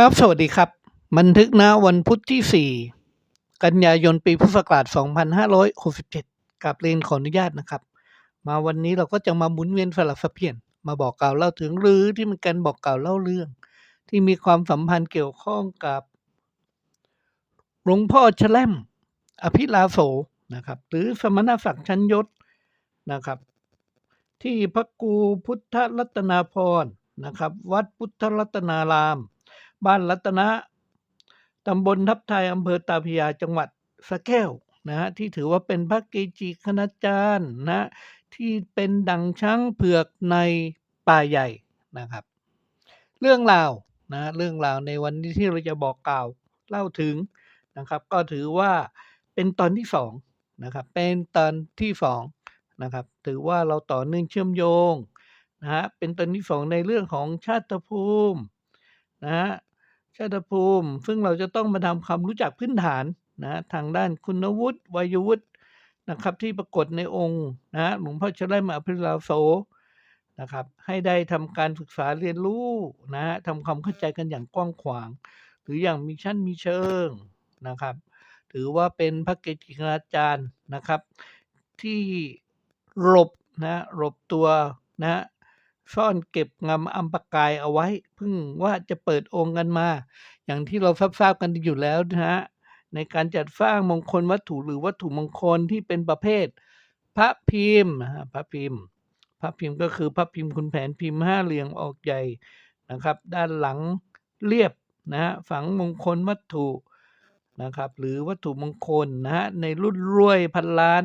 ครับ สวัสดีครับ บันทึกณวันพุธที่ 4 กันยายนปีพุทธศักราช 2567กราบเรียนขออนุญาตนะครับ มาวันนี้เราก็จะมาหมุนเวียนสลับสับเปลี่ยน มาบอกกล่าวเล่าถึงหรือที่เป็นการบอกกล่าวเล่าเรื่อง ที่มีความสัมพันธ์เกี่ยวข้องกับหลวงพ่อชแลมอภิลาโสนะครับ หรือสมณศักดิ์ชั้นยศนะครับ ที่พระครูพุทธรัตนาพรนะครับ วัดพุทธรัตนาราม บ้านรัตนะตำบลทับไทยอำเภอตาพยาจังหวัดสะแก้วนะฮะที่ถือว่าเป็นพระเกจิคณาจารย์นะที่เป็นดังช้างเผือกในป่าใหญ่นะครับ เรื่องราวนะเรื่องราวในวันนี้ที่เราจะบอกกล่าวเล่าถึงนะครับ ก็ถือว่าเป็นตอนที่สองนะครับ เป็นตอนที่สองนะครับ ถือว่าเราต่อเนื่องเชื่อมโยงนะฮะเป็นตอนที่สองในเรื่องของชาติภูมินะฮะ ชาติภูมิ ซึ่งเราจะต้องมาทำความรู้จักพื้นฐานนะทางด้านคุณวุฒิวัยวุฒินะครับที่ปรากฏในองค์นะหลวงพ่อชลัยมาอภิลาโสนะครับให้ได้ทำการศึกษาเรียนรู้นะทำความเข้าใจกันอย่างกว้างขวาง หรืออย่างมีชั้นมีเชิงนะครับ ถือว่าเป็นพระเกจิคณาจารย์นะครับ ที่หลบนะหลบตัวนะ ซ่อนเก็บงำอัมปกายเอาไว้เพิ่งว่าจะเปิดองค์กันมา อย่างที่เราทราบกันอยู่แล้วนะฮะในการจัดสร้างมงคลวัตถุหรือวัตถุมงคลที่เป็นประเภท พระพิมพ์พระพิมพ์ พระพิมพ์ก็คือพระพิมพ์คุณแผนพิมพ์ห้าเหลี่ยมออกใหญ่นะครับ ด้านหลังเรียบนะฮะฝังมงคลวัตถุนะครับหรือวัตถุมงคลนะฮะในรุ่นรวยพันล้าน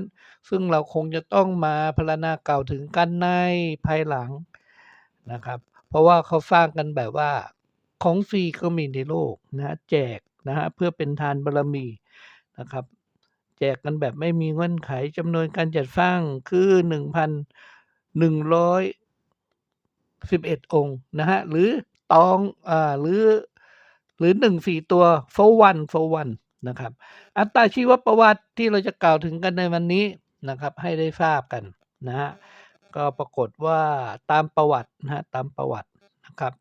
ซึ่งเราคงจะต้องมาพรรณนากล่าวถึงกันในภายหลัง นะครับ เพราะว่าเขาสร้างกันแบบว่าของฟรีก็มีในโลกนะแจกนะฮะเพื่อเป็นทานบารมีนะครับ แจกกันแบบไม่มีเงื่อนไขจำนวนการจัดสร้างคือ 1,111 องค์นะฮะหรือตองอ่าหรือหรือ1 4ตัวโฟวันโฟวันนะครับ อัตราชีวประวัติที่เราจะกล่าวถึงกันในวันนี้นะครับ ให้ได้ทราบกันนะฮะ ก็ปรากฏว่าตามประวัตินะฮะตามประวัตินะครับ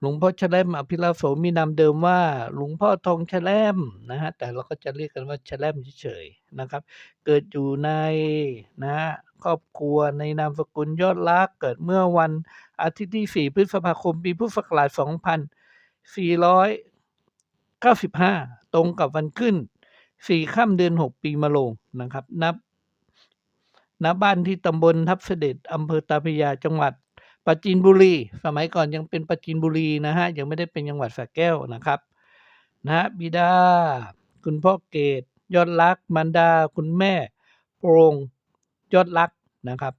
หลวงพ่อแชลมอภิลาโสมีนามเดิมว่าหลวงพ่อทองแชลมนะฮะแต่เราก็จะเรียกกันว่าแชลมเฉยๆนะครับ เกิดอยู่ในนะฮะครอบครัวในนามสกุลยอดรักเกิดเมื่อวันอาทิตย์ที่ 4 พฤษภาคมปีพุทธศักราช2495 ตรงกับวันขึ้น 4 ค่ำเดือน 6 ปีมะโรงนะครับ นับ ณบ้านที่ตำบลทับเสด็จอำเภอตาพยาจังหวัดปราจีนบุรี สมัยก่อนยังเป็นปราจีนบุรีนะฮะยังไม่ได้เป็นจังหวัดสระแก้วนะครับนะฮะบิดา คุณพ่อเกต ยอดรักมารดา คุณแม่โปรงยอดรักนะครับ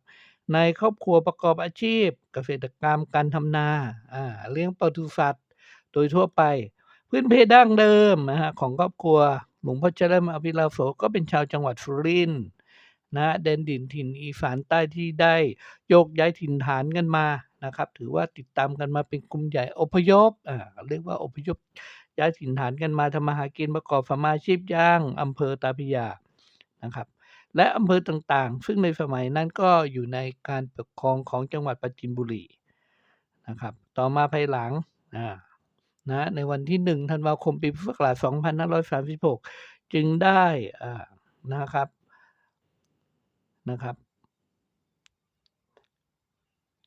ในครอบครัวประกอบอาชีพ เกษตรกรรมการทำนาอ่าเลี้ยงปศุสัตว์ โดยทั่วไป พื้นเพดั้งเดิมนะฮะของครอบครัวหลวงพ่อเจริญอภิลาโสก็เป็นชาวจังหวัดสุรินทร์ นะแดนดินถิ่นอีสานใต้ที่ได้โยกย้ายถิ่นฐานกันมานะครับ ถือว่าติดตามกันมาเป็นกลุ่มใหญ่อพยพอ่าเรียกว่าอพยพย้ายถิ่นฐานกันมาทำมาหากินประกอบสมาชีพย่างอำเภอตาพระยานะครับและอำเภอต่างๆ ซึ่งในสมัยนั้นก็อยู่ในการปกครองของจังหวัดปราจีนบุรีนะครับ ต่อมาภายหลังอ่านะในวันที่ 1 ธันวาคมปีพุทธศักราช 2536 จึงได้อ่านะครับ นะครับ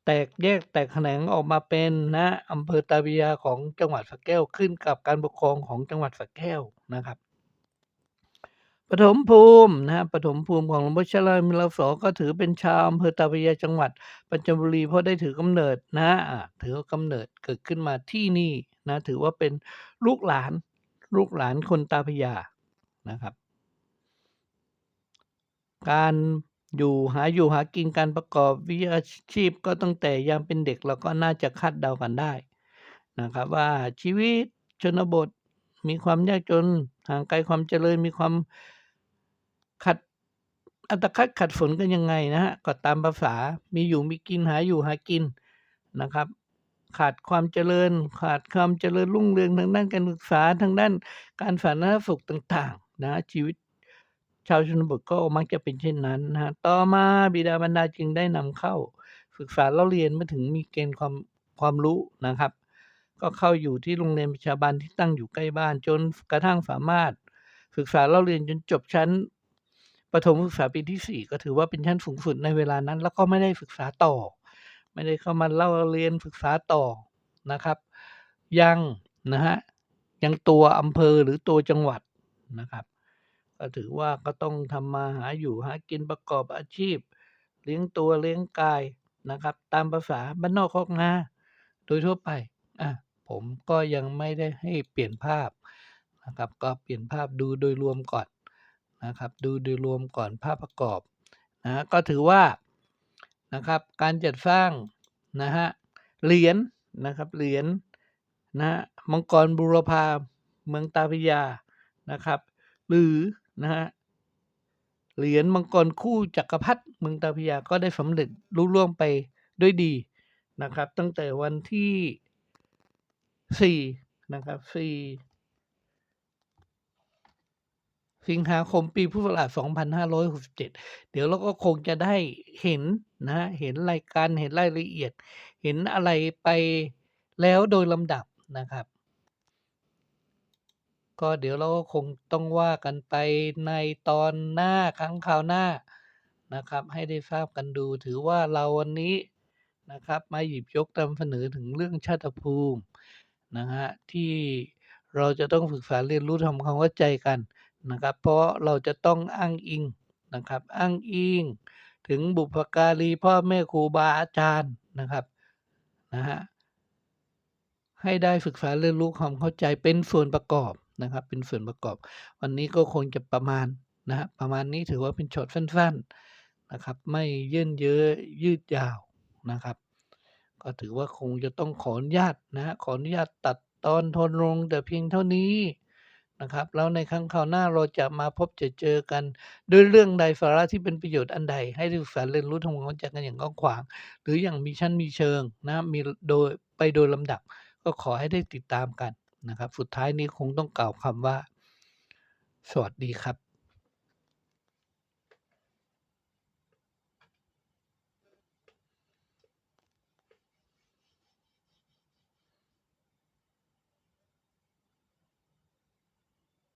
แตกแยกแตกแขนงออกมาเป็นนะอำเภอตาพระยาของจังหวัดสระแก้วขึ้นกับการปกครองของจังหวัดสระแก้วนะครับปฐมภูมินะฮะปฐมภูมิของหลวงพ่อชลายมิลาโสก็ถือเป็นชาวอำเภอตาพยาจังหวัดปัญจบุรีเพราะได้ถือกำเนิดนะถือกำเนิดเกิดขึ้นมาที่นี่นะ ถือว่าเป็นลูกหลานลูกหลานคนตาพยานะครับ การ อยู่หาอยู่หากินการประกอบวิชาชีพก็ตั้งแต่ยังเป็นเด็กเราก็น่าจะคาดเดากันได้นะครับว่าชีวิตชนบทมีความยากจนห่างไกลความเจริญมีความขัดอัตคัดขัดฝนกันยังไงนะฮะก็ตามภาษามีอยู่มีกินหาอยู่หากินนะครับ ขาดความเจริญ ขาดความเจริญรุ่งเรืองทางด้านการศึกษาทางด้านการสาธารณสุขต่างๆ นะชีวิต ชาวชนบทก็มักจะเป็นเช่นนั้นนะฮะต่อมาบิดามารดาจึงได้นำเข้า ศึกษาเล่าเรียนมาถึงมีเกณฑ์ความความรู้นะครับ ก็เข้าอยู่ที่โรงเรียนประชาบาลที่ตั้งอยู่ใกล้บ้านจนกระทั่งสามารถ ศึกษาเล่าเรียนจนจบชั้นประถมศึกษาปีที่ 4 ก็ถือว่าเป็นชั้นสูงสุดในเวลานั้น แล้วก็ไม่ได้ศึกษาต่อ ไม่ได้เข้ามาเล่าเรียนศึกษาต่อนะครับ ยังนะฮะยังตัวอำเภอหรือตัวจังหวัดนะครับ ก็ถือว่าก็ต้องทำมาหาอยู่หากินประกอบอาชีพ เลี้ยงตัวเลี้ยงกายนะครับ ตามภาษาบ้านนอกคอกนาโดยทั่วไปอะผมก็ยังไม่ได้ให้เปลี่ยนภาพนะครับ ก็เปลี่ยนภาพดูโดยรวมก่อนนะครับ ดูโดยรวมก่อนภาพประกอบนะก็ถือว่านะครับการจัดสร้างนะฮะเหรียญนะครับเหรียญนะฮะมังกรบุรพาเมืองตาพยานะครับ หรือ นะฮะเหรียญมังกรคู่จักรพรรดิเมืองตาพระยาก็ได้สำเร็จลุล่วงไปด้วยดีนะครับ ตั้งแต่วันที่ 4 นะครับ 4 สิงหาคมปีพุทธศักราช2567 เดี๋ยวเราก็คงจะได้เห็นนะ เห็นรายการเห็นรายละเอียด เห็นอะไรไปแล้วโดยลำดับนะครับ ก็เดี๋ยวเราก็คงต้องว่ากันไปในตอนหน้าครั้งคราวหน้านะครับ ให้ได้ทราบกันดูถือว่าเราวันนี้นะครับมาหยิบยกนำเสนอถึงเรื่องชาติภูมินะฮะที่เราจะต้องศึกษาเรียนรู้ทำความเข้าใจกันนะครับ เพราะเราจะต้องอ้างอิงนะครับ อ้างอิง ถึงบุพการีพ่อแม่ครูบาอาจารย์นะครับนะฮะให้ได้ศึกษาเรียนรู้ความเข้าใจเป็นส่วนประกอบ นะครับ เป็นส่วนประกอบ วันนี้ก็คงจะประมาณนะฮะประมาณนี้ถือว่าเป็นช็อตสั้นๆนะครับ ไม่เยื่นเย้อยืดยาวนะครับ ก็ถือว่าคงจะต้องขออนุญาตนะฮะขออนุญาตตัดตอนทนลงแต่เพียงเท่านี้นะครับแล้วในครั้งคราวหน้าเราจะมาพบเจอเจอกัน ด้วยเรื่องใดสาระที่เป็นประโยชน์อันใด ให้ได้ศึกษาเรียนรู้ทำความเข้าใจกันอย่างกว้างขวาง หรืออย่างมีชั้นมีเชิงนะมีโดยไปโดยลำดับ ก็ขอให้ได้ติดตามกัน นะครับ สุดท้ายนี้คงต้องกล่าวคำว่า สวัสดีครับ